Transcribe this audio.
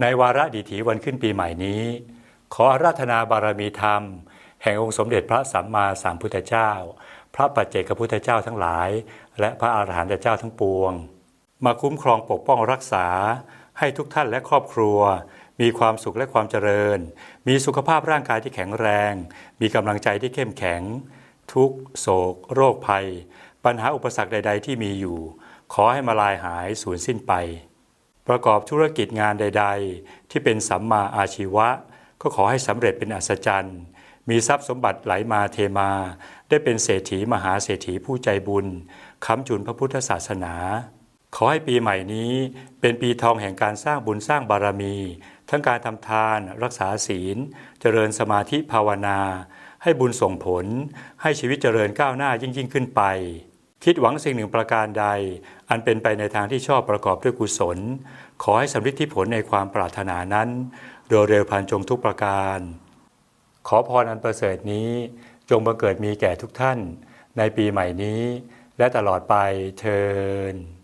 ในวาระดีถีวันขึ้นปีใหม่นี้ ขออาราธนาบารมีธรรม แห่งองค์สมเด็จพระสัมมาสัมพุทธเจ้า พระปัจเจกพุทธเจ้าทั้งหลาย และพระอาหารหันตเจ้าทั้งปวง มาคุ้มครองปกป้องรักษา ให้ทุกท่านและครอบครัว มีความสุขและความเจริญ มีสุขภาพร่างกายที่แข็งแรง มีกำลังใจที่เข้มแข็ง ทุกโศก โรคภัย ปัญหาอุปสรรคใด ๆ ที่มีอยู่ ขอให้มาลายหายสูญสิ้นไป ประกอบธุรกิจงานใด ๆ ที่เป็นสัมมาอาชีวะ ก็ขอให้สำเร็จเป็นอัศจรรย์ มีทรัพย์สมบัติไหลมาเทมา ได้เป็นเศรษฐีมหาเศรษฐีผู้ใจบุญค้ำจุนพระพุทธศาสนา ขอให้ปีใหม่นี้เป็นปีทองแห่งการสร้างบุญสร้างบารมี ทั้งการทำทาน รักษาศีล เจริญสมาธิภาวนา ให้บุญส่งผล ให้ชีวิตเจริญก้าวหน้ายิ่งยิ่งขึ้นไป คิดหวังสิ่งหนึ่งประการใด อันเป็นไปในทางที่ชอบประกอบด้วยกุศล ขอให้สำฤทธิผลในความปรารถนานั้น โดยเร็วพันจงทุกประการ ขอพรอันประเสริฐนี้ จงบังเกิดมีแก่ทุกท่าน ในปีใหม่นี้ และตลอดไปเทิน